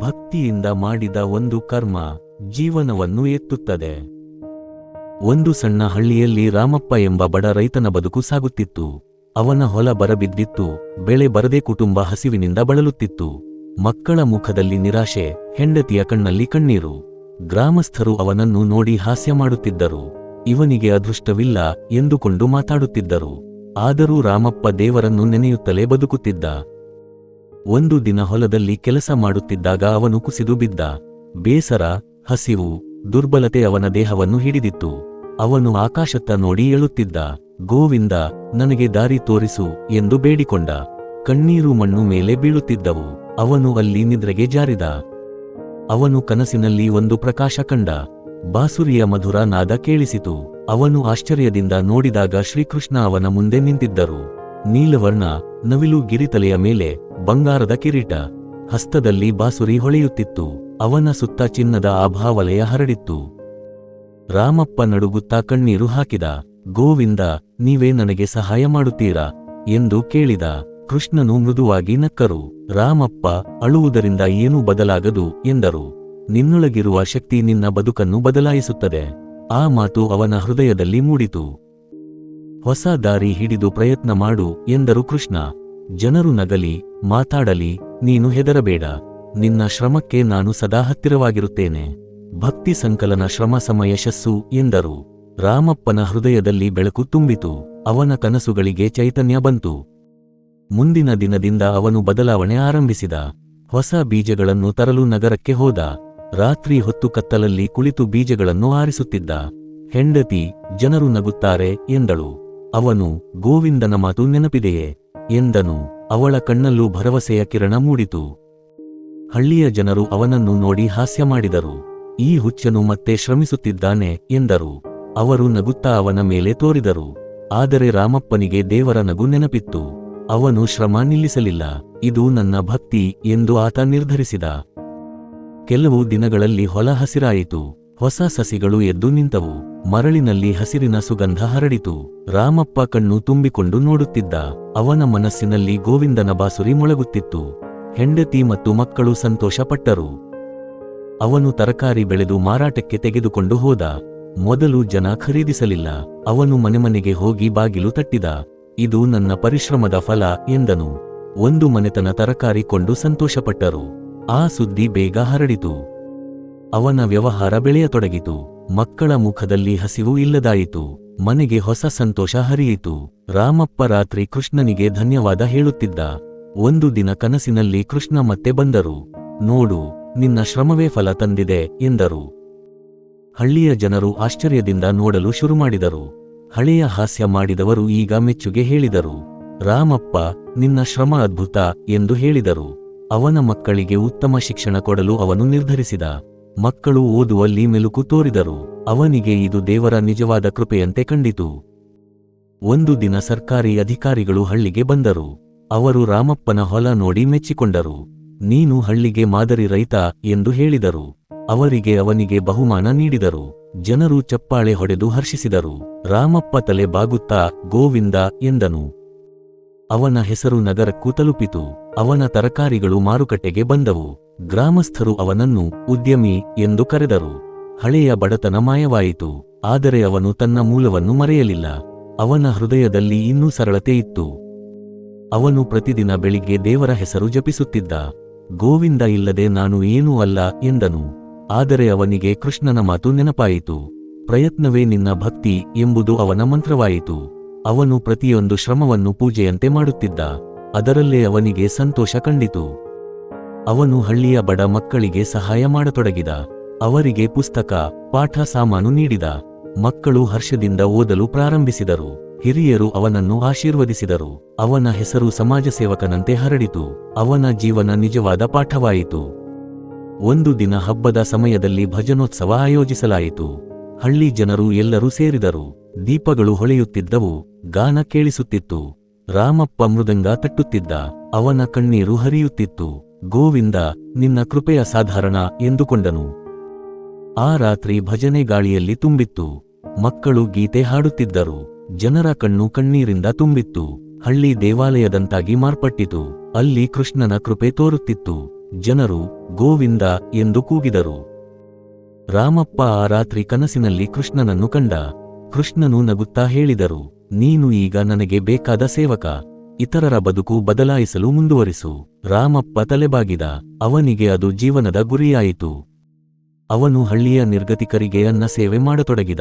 ಭಕ್ತಿಯಿಂದ ಮಾಡಿದ ಒಂದು ಕರ್ಮ ಜೀವನವನ್ನು ಎತ್ತುತ್ತದೆ. ಒಂದು ಸಣ್ಣ ಹಳ್ಳಿಯಲ್ಲಿ ರಾಮಪ್ಪ ಎಂಬ ಬಡ ರೈತನ ಬದುಕು ಸಾಗುತ್ತಿತ್ತು. ಅವನ ಹೊಲ ಬರಬಿದ್ದಿತ್ತು, ಬೆಳೆ ಬರದೆ ಕುಟುಂಬ ಹಸಿವಿನಿಂದ ಬಳಲುತ್ತಿತ್ತು. ಮಕ್ಕಳ ಮುಖದಲ್ಲಿ ನಿರಾಶೆ, ಹೆಂಡತಿಯ ಕಣ್ಣಲ್ಲಿ ಕಣ್ಣೀರು. ಗ್ರಾಮಸ್ಥರು ಅವನನ್ನು ನೋಡಿ ಹಾಸ್ಯ ಮಾಡುತ್ತಿದ್ದರು. ಇವನಿಗೆ ಅದೃಷ್ಟವಿಲ್ಲ ಎಂದುಕೊಂಡು ಮಾತಾಡುತ್ತಿದ್ದರು. ಆದರೂ ರಾಮಪ್ಪ ದೇವರನ್ನು ನೆನೆಯುತ್ತಲೇ ಬದುಕುತ್ತಿದ್ದ. ಒಂದು ದಿನ ಹೊಲದಲ್ಲಿ ಕೆಲಸ ಮಾಡುತ್ತಿದ್ದಾಗ ಅವನು ಕುಸಿದು ಬಿದ್ದ. ಬೇಸರ, ಹಸಿವು, ದುರ್ಬಲತೆ ಅವನ ದೇಹವನ್ನು ಹಿಡಿದಿತ್ತು. ಅವನು ಆಕಾಶತ್ತ ನೋಡಿ ಏಳುತ್ತಿದ್ದ. ಗೋವಿಂದ, ನನಗೆ ದಾರಿ ತೋರಿಸು ಎಂದು ಬೇಡಿಕೊಂಡ. ಕಣ್ಣೀರು ಮಣ್ಣು ಮೇಲೆ ಬೀಳುತ್ತಿದ್ದವು. ಅವನು ಅಲ್ಲಿ ನಿದ್ರೆಗೆ ಜಾರಿದ. ಅವನು ಕನಸಿನಲ್ಲಿ ಒಂದು ಪ್ರಕಾಶ ಕಂಡ. ಬಾಸುರಿಯ ಮಧುರ ನಾದ ಕೇಳಿಸಿತು. ಅವನು ಆಶ್ಚರ್ಯದಿಂದ ನೋಡಿದಾಗ ಶ್ರೀಕೃಷ್ಣ ಅವನ ಮುಂದೆ ನಿಂತಿದ್ದರು. ನೀಲವರ್ಣ, ನವಿಲು ಗಿರಿತಲೆಯ ಮೇಲೆ ಬಂಗಾರದ ಕಿರೀಟ. ಹಸ್ತದಲ್ಲಿ ಬಾಸುರಿ ಹೊಳೆಯುತ್ತಿತ್ತು. ಅವನ ಸುತ್ತ ಚಿನ್ನದ ಆಭಾವಲಯ ಹರಡಿತ್ತು. ರಾಮಪ್ಪ ನಡುಗುತ್ತಾ ಕಣ್ಣೀರು ಹಾಕಿದ. ಗೋವಿಂದ, ನೀವೇ ನನಗೆ ಸಹಾಯ ಮಾಡುತ್ತೀರಾ? ಎಂದು ಕೇಳಿದ. ಕೃಷ್ಣನು ಮೃದುವಾಗಿ ನಕ್ಕರು. ರಾಮಪ್ಪ, ಅಳುವುದರಿಂದ ಏನೂ ಬದಲಾಗದು ಎಂದರು. ನಿನ್ನೊಳಗಿರುವ ಶಕ್ತಿ ನಿನ್ನ ಬದುಕನ್ನು ಬದಲಾಯಿಸುತ್ತದೆ. ಆ ಮಾತು ಅವನ ಹೃದಯದಲ್ಲಿ ಮೂಡಿತು. ಹೊಸ ದಾರಿ ಹಿಡಿದು ಪ್ರಯತ್ನ ಮಾಡು ಎಂದರು ಕೃಷ್ಣ. ಜನರು ನಗಲಿ, ಮಾತಾಡಲಿ, ನೀನು ಹೆದರಬೇಡ. ನಿನ್ನ ಶ್ರಮಕ್ಕೆ ನಾನು ಸದಾ ಹತ್ತಿರವಾಗಿರುತ್ತೇನೆ ಭಕ್ತಿ ಸಂಕಲನ ಶ್ರಮ ಸಮ ಯಶಸ್ಸು ಎಂದರು. ರಾಮಪ್ಪನ ಹೃದಯದಲ್ಲಿ ಬೆಳಕು ತುಂಬಿತು. ಅವನ ಕನಸುಗಳಿಗೆ ಚೈತನ್ಯ ಬಂತು. ಮುಂದಿನ ದಿನದಿಂದ ಅವನು ಬದಲಾವಣೆ ಆರಂಭಿಸಿದ. ಹೊಸ ಬೀಜಗಳನ್ನು ತರಲು ನಗರಕ್ಕೆ ಹೋದ. ರಾತ್ರಿ ಹೊತ್ತು ಕತ್ತಲಲ್ಲಿ ಕುಳಿತು ಬೀಜಗಳನ್ನು ಆರಿಸುತ್ತಿದ್ದ. ಹೆಂಡತಿ, ಜನರು ನಗುತ್ತಾರೆ ಎಂದಳು. ಅವನು ಗೋವಿಂದನ ಮಾತು ನೆನಪಿದೆಯೇ? ಎಂದನು. ಅವಳ ಕಣ್ಣಲ್ಲೂ ಭರವಸೆಯ ಕಿರಣ ಮೂಡಿತು. ಹಳ್ಳಿಯ ಜನರು ಅವನನ್ನು ನೋಡಿ ಹಾಸ್ಯ ಮಾಡಿದರು. ಈ ಹುಚ್ಚನು ಮತ್ತೆ ಶ್ರಮಿಸುತ್ತಿದ್ದಾನೆ ಎಂದರು. ಅವರು ನಗುತ್ತಾ ಅವನ ಮೇಲೆ ತೋರಿದರು. ಆದರೆ ರಾಮಪ್ಪನಿಗೆ ದೇವರ ನಗು ನೆನಪಿತ್ತು. ಅವನು ಶ್ರಮ ನಿಲ್ಲಿಸಲಿಲ್ಲ. ಇದು ನನ್ನ ಭಕ್ತಿ ಎಂದು ಆತ ನಿರ್ಧರಿಸಿದ. ಕೆಲವು ದಿನಗಳಲ್ಲಿ ಹೊಲ ಹಸಿರಾಯಿತು. ಹೊಸ ಸಸಿಗಳು ಎದ್ದು ನಿಂತವು. ಮರಳಿನಲ್ಲಿ ಹಸಿರಿನ ಸುಗಂಧ ಹರಡಿತು. ರಾಮಪ್ಪ ಕಣ್ಣು ತುಂಬಿಕೊಂಡು ನೋಡುತ್ತಿದ್ದ. ಅವನ ಮನಸ್ಸಿನಲ್ಲಿ ಗೋವಿಂದನ ಬಾಸುರಿ ಮೊಳಗುತ್ತಿತ್ತು. ಹೆಂಡತಿ ಮತ್ತು ಮಕ್ಕಳು ಸಂತೋಷಪಟ್ಟರು. ಅವನು ತರಕಾರಿ ಬೆಳೆದು ಮಾರಾಟಕ್ಕೆ ತೆಗೆದುಕೊಂಡು ಹೋದ. ಮೊದಲು ಜನ ಖರೀದಿಸಲಿಲ್ಲ. ಅವನು ಮನೆಮನೆಗೆ ಹೋಗಿ ಬಾಗಿಲು ತಟ್ಟಿದ. ಇದು ನನ್ನ ಪರಿಶ್ರಮದ ಫಲ ಎಂದನು. ಒಂದು ಮನೆತನ ತರಕಾರಿ ಕೊಂಡು ಸಂತೋಷಪಟ್ಟರು. ಆ ಸುದ್ದಿ ಬೇಗ ಹರಡಿತು. ಅವನ ವ್ಯವಹಾರ ಬೆಳೆಯತೊಡಗಿತು. ಮಕ್ಕಳ ಮುಖದಲ್ಲಿ ಹಸಿವು ಇಲ್ಲದಾಯಿತು. ಮನೆಗೆ ಹೊಸ ಸಂತೋಷ ಹರಿಯಿತು. ರಾಮಪ್ಪ ರಾತ್ರಿ ಕೃಷ್ಣನಿಗೆ ಧನ್ಯವಾದ ಹೇಳುತ್ತಿದ್ದ. ಒಂದು ದಿನ ಕನಸಿನಲ್ಲಿ ಕೃಷ್ಣ ಮತ್ತೆ ಬಂದರು. ನೋಡು, ನಿನ್ನ ಶ್ರಮವೇ ಫಲ ತಂದಿದೆ, ಎಂದರು. ಹಳ್ಳಿಯ ಜನರು ಆಶ್ಚರ್ಯದಿಂದ ನೋಡಲು ಶುರುಮಾಡಿದರು ಹಳೆಯ ಹಾಸ್ಯ ಮಾಡಿದವರು ಈಗ ಮೆಚ್ಚುಗೆ ಹೇಳಿದರು. ರಾಮಪ್ಪ, ನಿನ್ನ ಶ್ರಮ ಅದ್ಭುತ, ಎಂದು ಹೇಳಿದರು. ಅವನ ಮಕ್ಕಳಿಗೆ ಉತ್ತಮ ಶಿಕ್ಷಣ ಕೊಡಲು ಅವನು ನಿರ್ಧರಿಸಿದ. ಮಕ್ಕಳು ಓದುವಲ್ಲಿ ಮೆಲುಕು ತೋರಿದರು. ಅವನಿಗೆ ಇದು ದೇವರ ನಿಜವಾದ ಕೃಪೆಯಂತೆ ಕಂಡಿತು. ಒಂದು ದಿನ ಸರ್ಕಾರಿ ಅಧಿಕಾರಿಗಳು ಹಳ್ಳಿಗೆ ಬಂದರು. ಅವರು ರಾಮಪ್ಪನ ಹೊಲ ನೋಡಿ ಮೆಚ್ಚಿಕೊಂಡರು. ನೀನು ಹಳ್ಳಿಗೆ ಮಾದರಿ ರೈತ ಎಂದು ಹೇಳಿದರು. ಅವರಿಗೆ ಅವನಿಗೆ ಬಹುಮಾನ ನೀಡಿದರು. ಜನರು ಚಪ್ಪಾಳೆ ಹೊಡೆದು ಹರ್ಷಿಸಿದರು. ರಾಮಪ್ಪ ತಲೆ ಬಾಗುತ್ತಾ, ಗೋವಿಂದ ಎಂದನು. ಅವನ ಹೆಸರು ನಗರಕ್ಕೂ ತಲುಪಿತು. ಅವನ ತರಕಾರಿಗಳು ಮಾರುಕಟ್ಟೆಗೆ ಬಂದವು. ಗ್ರಾಮಸ್ಥರು ಅವನನ್ನು ಉದ್ಯಮಿ ಎಂದು ಕರೆದರು. ಹಳೆಯ ಬಡತನ ಮಾಯವಾಯಿತು, ಆದರೆ ಅವನು ತನ್ನ ಮೂಲವನ್ನು ಮರೆಯಲಿಲ್ಲ. ಅವನ ಹೃದಯದಲ್ಲಿ ಇನ್ನೂ ಸರಳತೆ ಇತ್ತು. ಅವನು ಪ್ರತಿದಿನ ಬೆಳಿಗ್ಗೆ ದೇವರ ಹೆಸರು ಜಪಿಸುತ್ತಿದ್ದ, ಗೋವಿಂದ ಇಲ್ಲದೆ ನಾನು ಏನೂ ಅಲ್ಲ ಎಂದನು. ಆದರೆ ಅವನಿಗೆ ಕೃಷ್ಣನ ಮಾತು ನೆನಪಾಯಿತು. ಪ್ರಯತ್ನವೇ ನಿನ್ನ ಭಕ್ತಿ ಎಂಬುದು ಅವನ ಮಂತ್ರವಾಯಿತು. ಅವನು ಪ್ರತಿಯೊಂದು ಶ್ರಮವನ್ನು ಪೂಜೆಯಂತೆ ಮಾಡುತ್ತಿದ್ದ. ಅದರಲ್ಲೇ ಅವನಿಗೆ ಸಂತೋಷ ಕಂಡಿತು. ಅವನು ಹಳ್ಳಿಯ ಬಡ ಮಕ್ಕಳಿಗೆ ಸಹಾಯ ಮಾಡತೊಡಗಿದ. ಅವರಿಗೆ ಪುಸ್ತಕ, ಪಾಠ ಸಾಮಾನು ನೀಡಿದ. ಮಕ್ಕಳು ಹರ್ಷದಿಂದ ಓದಲು ಪ್ರಾರಂಭಿಸಿದರು. ಹಿರಿಯರು ಅವನನ್ನು ಆಶೀರ್ವದಿಸಿದರು. ಅವನ ಹೆಸರು ಸಮಾಜ ಸೇವಕನಂತೆ ಹರಡಿತು. ಅವನ ಜೀವನ ನಿಜವಾದ ಪಾಠವಾಯಿತು. ಒಂದು ದಿನ ಹಬ್ಬದ ಸಮಯದಲ್ಲಿ ಭಜನೋತ್ಸವ ಆಯೋಜಿಸಲಾಯಿತು. ಹಳ್ಳಿ ಜನರು ಎಲ್ಲರೂ ಸೇರಿದರು. ದೀಪಗಳು ಹೊಳೆಯುತ್ತಿದ್ದವು. ಗಾನ ಕೇಳಿಸುತ್ತಿತ್ತು. ರಾಮಪ್ಪ ಮೃದಂಗ ತಟ್ಟುತ್ತಿದ್ದ. ಅವನ ಕಣ್ಣೀರು ಹರಿಯುತ್ತಿತ್ತು. ಗೋವಿಂದ, ನಿನ್ನ ಕೃಪೆಯ ಸಾಧಾರಣ ಎಂದುಕೊಂಡನು. ಆ ರಾತ್ರಿ ಭಜನೆ ಗಾಳಿಯಲ್ಲಿ ತುಂಬಿತ್ತು. ಮಕ್ಕಳು ಗೀತೆ ಹಾಡುತ್ತಿದ್ದರು. ಜನರ ಕಣ್ಣು ಕಣ್ಣೀರಿಂದ ತುಂಬಿತ್ತು. ಹಳ್ಳಿ ದೇವಾಲಯದಂತಾಗಿ ಮಾರ್ಪಟ್ಟಿತು. ಅಲ್ಲಿ ಕೃಷ್ಣನ ಕೃಪೆ ತೋರುತ್ತಿತ್ತು. ಜನರು, ಗೋವಿಂದ ಎಂದು ಕೂಗಿದರು. ರಾಮಪ್ಪ ಆ ರಾತ್ರಿ ಕನಸಿನಲ್ಲಿ ಕೃಷ್ಣನನ್ನು ಕಂಡ. ಕೃಷ್ಣನು ನಗುತ್ತಾ ಹೇಳಿದರು, ನೀನು ಈಗ ನನಗೆ ಬೇಕಾದ ಸೇವಕ. ಇತರರ ಬದುಕು ಬದಲಾಯಿಸಲು ಮುಂದುವರಿಸು. ರಾಮಪ್ಪ ತಲೆಬಾಗಿದ. ಅವನಿಗೆ ಅದು ಜೀವನದ ಗುರಿಯಾಯಿತು. ಅವನು ಹಳ್ಳಿಯ ನಿರ್ಗತಿಕರಿಗೆ ಅನ್ನ ಸೇವೆ ಮಾಡತೊಡಗಿದ.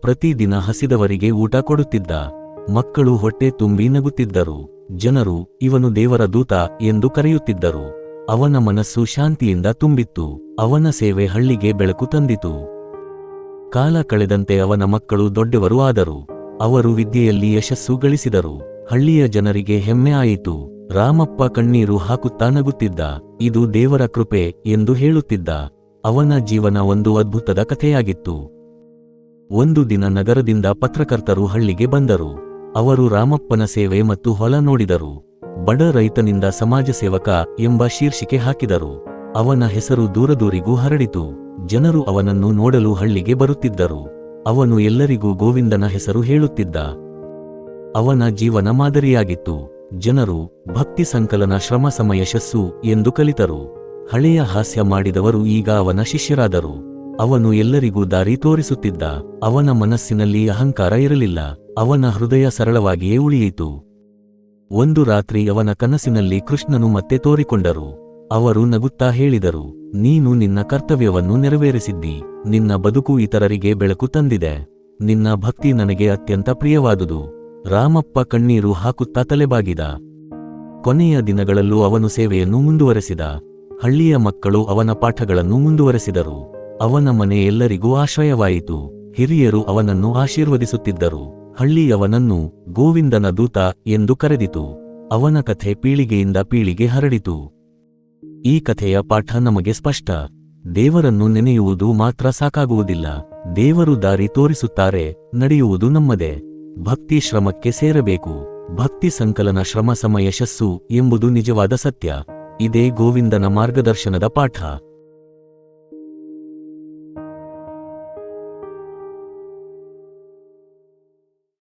ಪ್ರತಿದಿನ ಹಸಿದವರಿಗೆ ಊಟ ಕೊಡುತ್ತಿದ್ದ. ಮಕ್ಕಳು ಹೊಟ್ಟೆ ತುಂಬಿ ನಗುತ್ತಿದ್ದರು. ಜನರು, ಇವನು ದೇವರ ದೂತ ಎಂದು ಕರೆಯುತ್ತಿದ್ದರು. ಅವನ ಮನಸ್ಸು ಶಾಂತಿಯಿಂದ ತುಂಬಿತ್ತು. ಅವನ ಸೇವೆ ಹಳ್ಳಿಗೆ ಬೆಳಕು ತಂದಿತು. ಕಾಲ ಕಳೆದಂತೆ ಅವನ ಮಕ್ಕಳು ದೊಡ್ಡವರು ಆದರು. ಅವರು ವಿದ್ಯೆಯಲ್ಲಿ ಯಶಸ್ಸು ಗಳಿಸಿದರು. ಹಳ್ಳಿಯ ಜನರಿಗೆ ಹೆಮ್ಮೆ ಆಯಿತು. ರಾಮಪ್ಪ ಕಣ್ಣೀರು ಹಾಕುತ್ತಾ ನಗುತ್ತಿದ್ದ, ಇದು ದೇವರ ಕೃಪೆ ಎಂದು ಹೇಳುತ್ತಿದ್ದ, ಅವನ ಜೀವನ ಒಂದು ಅದ್ಭುತದ ಕಥೆಯಾಗಿತ್ತು. ಒಂದು ದಿನ ನಗರದಿಂದ ಪತ್ರಕರ್ತರು ಹಳ್ಳಿಗೆ ಬಂದರು. ಅವರು ರಾಮಪ್ಪನ ಸೇವೆ ಮತ್ತು ಹೊಲ ನೋಡಿದರು. ಬಡ ರೈತನಿಂದ ಸಮಾಜ ಸೇವಕ ಎಂಬ ಶೀರ್ಷಿಕೆ ಹಾಕಿದರು. ಅವನ ಹೆಸರು ದೂರದೂರಿಗೂ ಹರಡಿತು. ಜನರು ಅವನನ್ನು ನೋಡಲು ಹಳ್ಳಿಗೆ ಬರುತ್ತಿದ್ದರು. ಅವನು ಎಲ್ಲರಿಗೂ ಗೋವಿಂದನ ಹೆಸರು ಹೇಳುತ್ತಿದ್ದ. ಅವನ ಜೀವನ ಮಾದರಿಯಾಗಿತ್ತು. ಜನರು ಭಕ್ತಿ ಸಂಕಲನ ಶ್ರಮ ಸಮ ಯಶಸ್ಸು ಎಂದು ಕಲಿತರು. ಹಳೆಯ ಹಾಸ್ಯ ಮಾಡಿದವರು ಈಗ ಅವನ ಶಿಷ್ಯರಾದರು. ಅವನು ಎಲ್ಲರಿಗೂ ದಾರಿ ತೋರಿಸುತ್ತಿದ್ದ. ಅವನ ಮನಸ್ಸಿನಲ್ಲಿ ಅಹಂಕಾರ ಇರಲಿಲ್ಲ. ಅವನ ಹೃದಯ ಸರಳವಾಗಿಯೇ ಉಳಿಯಿತು. ಒಂದು ರಾತ್ರಿ ಅವನ ಕನಸಿನಲ್ಲಿ ಕೃಷ್ಣನು ಮತ್ತೆ ತೋರಿಕೊಂಡರು. ಅವರು ನಗುತ್ತಾ ಹೇಳಿದರು, ನೀನು ನಿನ್ನ ಕರ್ತವ್ಯವನ್ನು ನೆರವೇರಿಸಿದ್ದಿ. ನಿನ್ನ ಬದುಕು ಇತರರಿಗೆ ಬೆಳಕು ತಂದಿದೆ. ನಿನ್ನ ಭಕ್ತಿ ನನಗೆ ಅತ್ಯಂತ ಪ್ರಿಯವಾದುದು. ರಾಮಪ್ಪ ಕಣ್ಣೀರು ಹಾಕುತ್ತಾ ತಲೆಬಾಗಿದ. ಕೊನೆಯ ದಿನಗಳಲ್ಲೂ ಅವನು ಸೇವೆಯನ್ನು ಮುಂದುವರೆಸಿದ. ಹಳ್ಳಿಯ ಮಕ್ಕಳು ಅವನ ಪಾಠಗಳನ್ನು ಮುಂದುವರೆಸಿದರು. ಅವನ ಮನೆ ಎಲ್ಲರಿಗೂ ಆಶ್ರಯವಾಯಿತು. ಹಿರಿಯರು ಅವನನ್ನು ಆಶೀರ್ವದಿಸುತ್ತಿದ್ದರು. ಹಳ್ಳಿಯವನನ್ನು ಗೋವಿಂದನ ದೂತ ಎಂದು ಕರೆದಿತು. ಅವನ ಕಥೆ ಪೀಳಿಗೆಯಿಂದ ಪೀಳಿಗೆ ಹರಡಿತು. ಈ ಕಥೆಯ ಪಾಠ ನಮಗೆ ಸ್ಪಷ್ಟ. ದೇವರನ್ನು ನೆನೆಯುವುದು ಮಾತ್ರ ಸಾಕಾಗುವುದಿಲ್ಲ. ದೇವರು ದಾರಿ ತೋರಿಸುತ್ತಾರೆ, ನಡೆಯುವುದು ನಮ್ಮದೇ. ಭಕ್ತಿ ಶ್ರಮಕ್ಕೆ ಸೇರಬೇಕು. ಭಕ್ತಿ ಸಂಕಲನ ಶ್ರಮ ಸಮ ಯಶಸ್ಸು ಎಂಬುದು ನಿಜವಾದ ಸತ್ಯ. ಇದೇ ಗೋವಿಂದನ ಮಾರ್ಗದರ್ಶನದ ಪಾಠ.